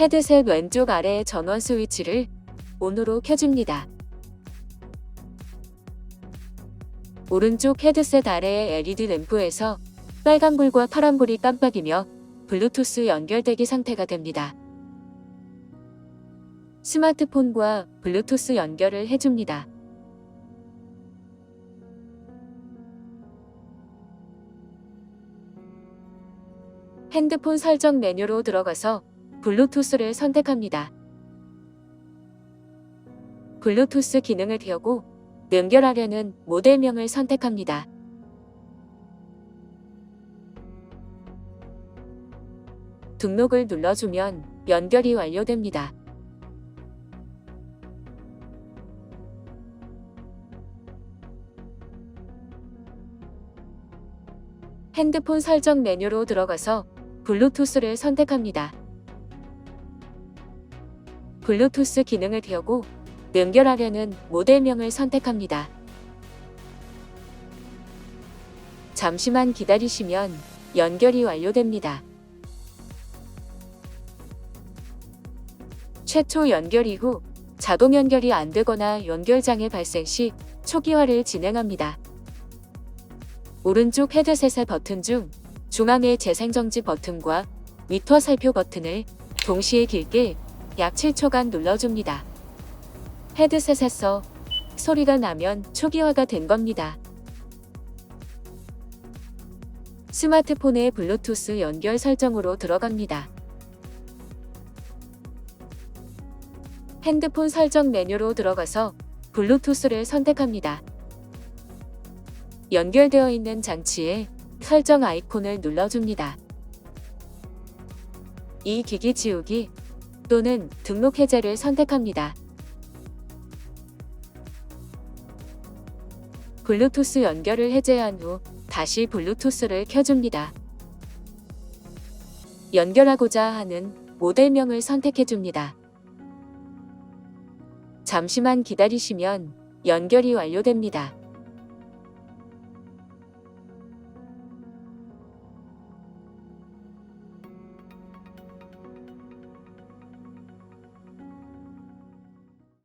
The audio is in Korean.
헤드셋 왼쪽 아래의 전원 스위치를 온으로 켜줍니다. 오른쪽 헤드셋 아래의 LED 램프에서 빨간불과 파란불이 깜빡이며 블루투스 연결되기 상태가 됩니다. 스마트폰과 블루투스 연결을 해줍니다. 핸드폰 설정 메뉴로 들어가서 블루투스를 선택합니다. 블루투스 기능을 켜고 연결하려는 모델명을 선택합니다. 등록을 눌러주면 연결이 완료됩니다. 핸드폰 설정 메뉴로 들어가서 블루투스를 선택합니다. 블루투스 기능을 켜고 연결하려는 모델명을 선택합니다. 잠시만 기다리시면 연결이 완료됩니다. 최초 연결 이후 자동 연결이 안 되거나 연결장애 발생 시 초기화를 진행합니다. 오른쪽 헤드셋의 버튼 중 중앙의 재생정지 버튼과 미터 살표 버튼을 동시에 길게 약 7초간 눌러줍니다. 헤드셋에서 소리가 나면 초기화가 된 겁니다. 스마트폰의 블루투스 연결 설정으로 들어갑니다. 핸드폰 설정 메뉴로 들어가서 블루투스를 선택합니다. 연결되어 있는 장치에 설정 아이콘을 눌러줍니다. 이 기기 지우기 또는 등록 해제를 선택합니다. 블루투스 연결을 해제한 후 다시 블루투스를 켜줍니다. 연결하고자 하는 모델명을 선택해줍니다. 잠시만 기다리시면 연결이 완료됩니다.